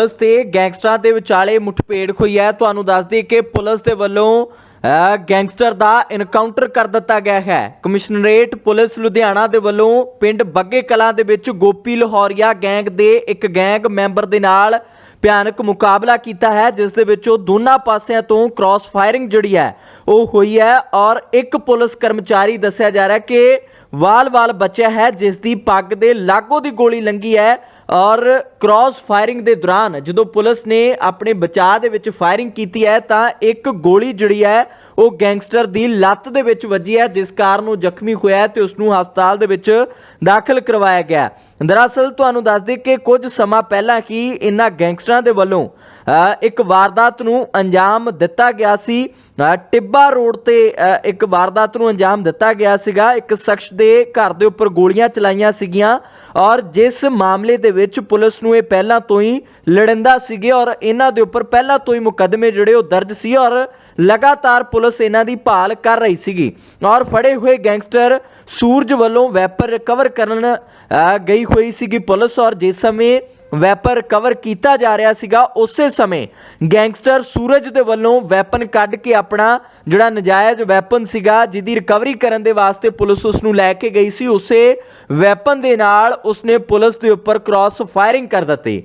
Police ਤੇ ਗੈਂਗਸਟਰਾਂ ਦੇ ਵਿਚਾਲੇ ਮੁੱਠਭੇੜ ਹੋਈ ਹੈ। ਤੁਹਾਨੂੰ ਦੱਸ ਦਈਏ ਕਿ ਪੁਲਿਸ ਦੇ ਵੱਲੋਂ ਗੈਂਗਸਟਰ ਦਾ ਇਨਕਾਊਂਟਰ ਕਰ ਦਿੱਤਾ ਗਿਆ ਹੈ। ਕਮਿਸ਼ਨਰੇਟ ਪੁਲਿਸ ਲੁਧਿਆਣਾ ਦੇ ਵੱਲੋਂ ਪਿੰਡ ਬੱਗੇ ਕਲਾਂ ਦੇ ਵਿੱਚ ਗੋਪੀ ਲਾਹੌਰੀਆ ਗੈਂਗ ਦੇ ਇੱਕ ਗੈਂਗ ਮੈਂਬਰ ਦੇ ਨਾਲ ਭਿਆਨਕ ਮੁਕਾਬਲਾ ਕੀਤਾ ਹੈ, ਜਿਸ ਦੇ ਵਿੱਚ ਉਹ ਦੋਨਾਂ ਪਾਸਿਆਂ ਤੋਂ ਕ੍ਰਾਸ ਫਾਇਰਿੰਗ ਜਿਹੜੀ ਹੈ, ਉਹ ਹੋਈ ਹੈ। ਔਰ ਇੱਕ ਪੁਲਿਸ ਕਰਮਚਾਰੀ ਦੱਸਿਆ ਜਾ ਰਿਹਾ ਕਿ ਵਾਲ-ਵਾਲ ਬਚਿਆ ਹੈ ਜਿਸ ਦੀ ਪੱਗ ਦੇ ਲਾਗੋ ਦੀ ਗੋਲੀ ਲੰਗੀ ਹੈ ਔਰ ਕ੍ਰਾਸ ਫਾਇਰਿੰਗ ਦੇ ਦੌਰਾਨ ਜਦੋਂ ਪੁਲਿਸ ਨੇ ਆਪਣੇ ਬਚਾਅ ਦੇ ਵਿੱਚ ਫਾਇਰਿੰਗ ਕੀਤੀ ਹੈ, ਤਾਂ ਇੱਕ ਗੋਲੀ ਜਿਹੜੀ ਹੈ, ਉਹ ਗੈਂਗਸਟਰ ਦੀ ਲੱਤ ਦੇ ਵਿੱਚ ਵੱਜੀ ਹੈ, ਜਿਸ ਕਾਰਨ ਉਹ ਜ਼ਖਮੀ ਹੋਇਆ ਹੈ ਤੇ ਉਸ ਨੂੰ ਹਸਪਤਾਲ ਦੇ ਵਿੱਚ ਦਾਖਲ ਕਰਵਾਇਆ ਗਿਆ ਦਰਅਸਲ ਤੁਹਾਨੂੰ ਦੱਸ ਦੇ ਕਿ ਕੁਝ ਸਮਾਂ ਪਹਿਲਾਂ ਹੀ ਇਨ੍ਹਾਂ ਗੈਂਗਸਟਰਾਂ ਦੇ ਵੱਲੋਂ ਇੱਕ ਵਾਰਦਾਤ ਨੂੰ ਅੰਜਾਮ ਦਿੱਤਾ ਗਿਆ ਸੀ। ਟਿੱਬਾ ਰੋਡ ਤੇ ਇੱਕ ਵਾਰਦਾਤ ਨੂੰ ਅੰਜਾਮ ਦਿੱਤਾ ਗਿਆ ਸੀਗਾ। ਇੱਕ ਸ਼ਖਸ ਦੇ ਘਰ ਦੇ ਉੱਪਰ ਗੋਲੀਆਂ ਚਲਾਈਆਂ ਸੀਗੀਆਂ ਔਰ ਜਿਸ ਮਾਮਲੇ ਦੇ ਵਿੱਚ ਪੁਲਿਸ ਨੂੰ ਇਹ ਪਹਿਲਾਂ ਤੋਂ ਹੀ ਲੜਿੰਦਾ ਸੀਗੇ ਔਰ ਇਹਨਾਂ ਦੇ ਉੱਪਰ ਪਹਿਲਾਂ ਤੋਂ ਹੀ ਮੁਕੱਦਮੇ ਜਿਹੜੇ ਉਹ ਦਰਜ ਸੀ ਔਰ ਲਗਾਤਾਰ ਪੁਲਿਸ ਇਹਨਾਂ ਦੀ ਭਾਲ ਕਰ ਰਹੀ ਸੀਗੀ ਔਰ ਫੜੇ ਹੋਏ ਗੈਂਗਸਟਰ ਸੂਰਜ ਵੱਲੋਂ ਵੈਪਰ ਰਿਕਵਰ ਕਰਨ ਗਈ ਹੋਈ ਸੀਗੀ ਪੁਲਿਸ ਔਰ ਜਿਸ ਸਮੇਂ ਵੈਪਨ ਰਿਕਵਰ ਕੀਤਾ ਜਾ ਰਿਹਾ ਸੀਗਾ ਉਸੇ ਸਮੇਂ। ਗੈਂਗਸਟਰ ਸੂਰਜ ਦੇ ਵੱਲੋਂ ਵੈਪਨ ਕੱਢ ਕੇ ਆਪਣਾ ਜਿਹੜਾ ਨਜਾਇਜ਼ ਵੈਪਨ ਸੀਗਾ, ਜਿਹਦੀ ਰਿਕਵਰੀ ਕਰਨ ਦੇ ਵਾਸਤੇ ਪੁਲਿਸ ਉਸ ਨੂੰ ਲੈ ਕੇ ਗਈ ਸੀ, ਉਸੇ ਵੈਪਨ ਦੇ ਨਾਲ ਉਸਨੇ ਪੁਲਿਸ ਦੇ ਉੱਪਰ ਕ੍ਰਾਸ ਫਾਇਰਿੰਗ ਕਰ ਦਿੱਤੀ।